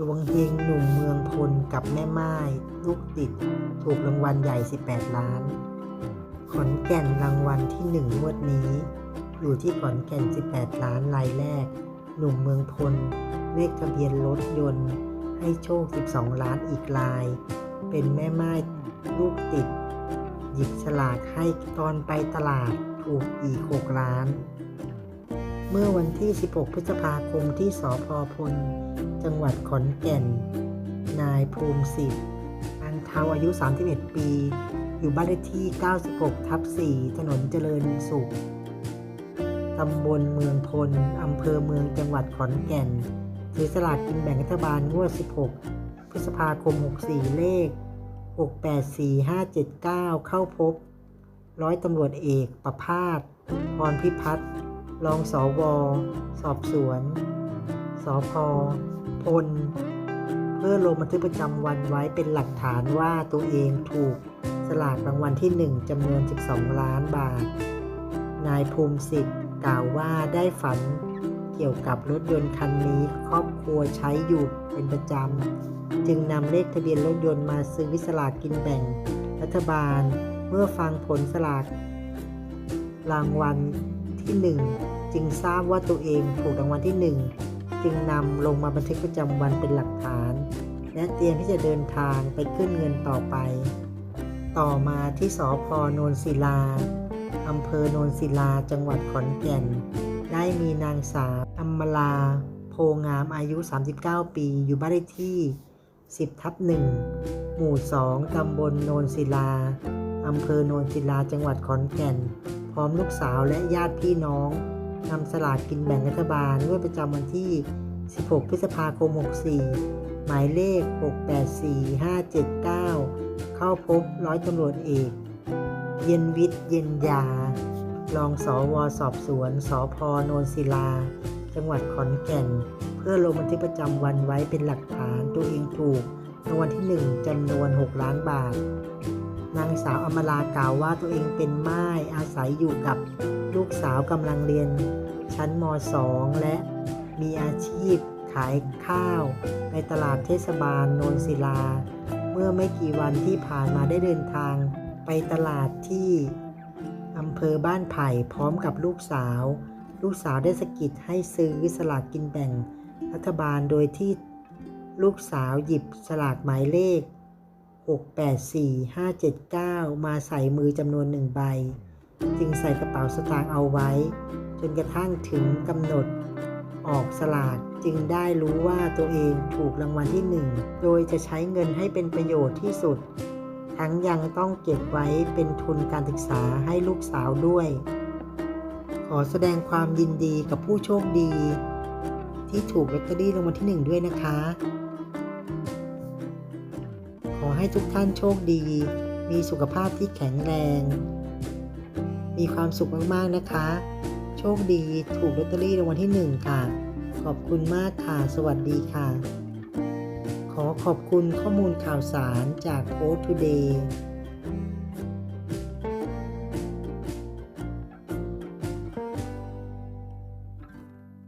ดวงเฮงหนุ่มเมืองพลกับแม่ไม้ลูกติด ถูกรางวัลใหญ่ 18 ล้าน ขอนแก่นรางวัลที่หนึ่งงวดนี้ อยู่ที่ขอนแก่น 18 ล้านรายแรก หนุ่มเมืองพล เลขทะเบียนรถยนต์ ให้โชค 12 ล้านอีกลาย เป็นแม่ไม้ลูกติด หยิบฉลากให้ตอนไปตลาดถูกอีก 6 ล้าน เมื่อวันที่ 16 พฤษภาคมที่สพพล จังหวัดขอนแก่น นายภูมิสิทธิ์อันเทาอายุ 31 ปี อยู่บ้านเลขที่ 96 ทับ 4 ถนนเจริญสุข ตำบลเมืองพล อำเภอเมืองจังหวัดขอนแก่น ถือสลากกินแบ่งรัฐบาลงวด 16 พฤษภาคม 64 เลข 684579 เข้าพบ ร้อยตำรวจเอกประพาสพรพิพัฒน์ รองสอวสอบสวน สพพล เพื่อลงบันทึกประจำวันไว้เป็นหลักฐานว่าตัวเองถูกสลากรางวัลที่ 1จำนวน 12 ล้านบาท นายภูมิสิทธิ์กล่าวว่าได้ฝันเกี่ยวกับรถยนต์คันนี้ครอบครัวใช้อยู่เป็นประจำ จึงนำเลขทะเบียนรถยนต์มาซื้อสลากกินแบ่ง รัฐบาลเมื่อฟังผลสลากรางวัล ที่1จึงทราบว่าตัวเองถูกรางวัลที่1จึงนำลงมาบันทึกประจำวันเป็นหลักฐาน และเตรียมที่จะเดินทางไปขึ้นเงินต่อไป ต่อมาที่สพโนนศิลาอำเภอโนนศิลาจังหวัดขอนแก่น ได้มีนางสาวอัมลา โพงามอายุ 39 ปี อยู่บ้านเลขที่ 10ทับ1หมู่ 2 ตำบลโนนศิลา อำเภอโนนศิลา จังหวัดขอนแก่น ร้อมลูกสาวและญาติพี่น้องนำสลากกินแบ่งรัฐบาลงวดประจำวันที่ 16 พฤษภาคม 64 หมายเลข 684579 เข้าพบร้อยตำรวจเอก เย็นวิทย์เย็นยา รองสอวสอบสวนสอพโนนศิลา จังหวัดขอนแก่น เพื่อลงบันทึกประจำวันไว้เป็นหลักฐานตัวเองถูกรางวัลที่ 1จำนวน 6 ล้านบาท นางสาวอมรากล่าวว่าตัวเองเป็นม่ายอาศัยอยู่กับลูกสาวกำลังเรียนชั้นม .2 และมีอาชีพขายข้าว ในตลาดเทศบาลโนนศิลา เมื่อไม่กี่วันที่ผ่านมาได้เดินทางไปตลาดที่อำเภอบ้านไผ่พร้อมกับลูกสาว ลูกสาวได้สะกิดให้ซื้อสลากกินแบ่งรัฐบาลโดยที่ลูกสาวหยิบสลากหมายเลข 684579 มาใส่มือจำนวนหนึ่งใบ จึงใส่กระเป๋าสตางค์เอาไว้ จนกระทั่งถึงกำหนดออกสลากจึงได้รู้ว่าตัวเองถูกรางวัลที่หนึ่งโดยจะใช้เงินให้เป็นประโยชน์ที่สุด ทั้งยังต้องเก็บไว้เป็นทุนการศึกษาให้ลูกสาวด้วย ขอแสดงความยินดีกับผู้โชคดี ที่ถูกลอตเตอรี่รางวัลที่หนึ่งด้วยนะคะ อให้ทุกท่านโชคดี มีสุขภาพที่แข็งแรง มีความสุขมากๆนะคะ โชคดีถูกลอตเตอรี่รางวัลที่หนึ่งค่ะ ขอบคุณมากค่ะ สวัสดีค่ะ ขอขอบคุณข้อมูลข่าวสารจากโ o ส Today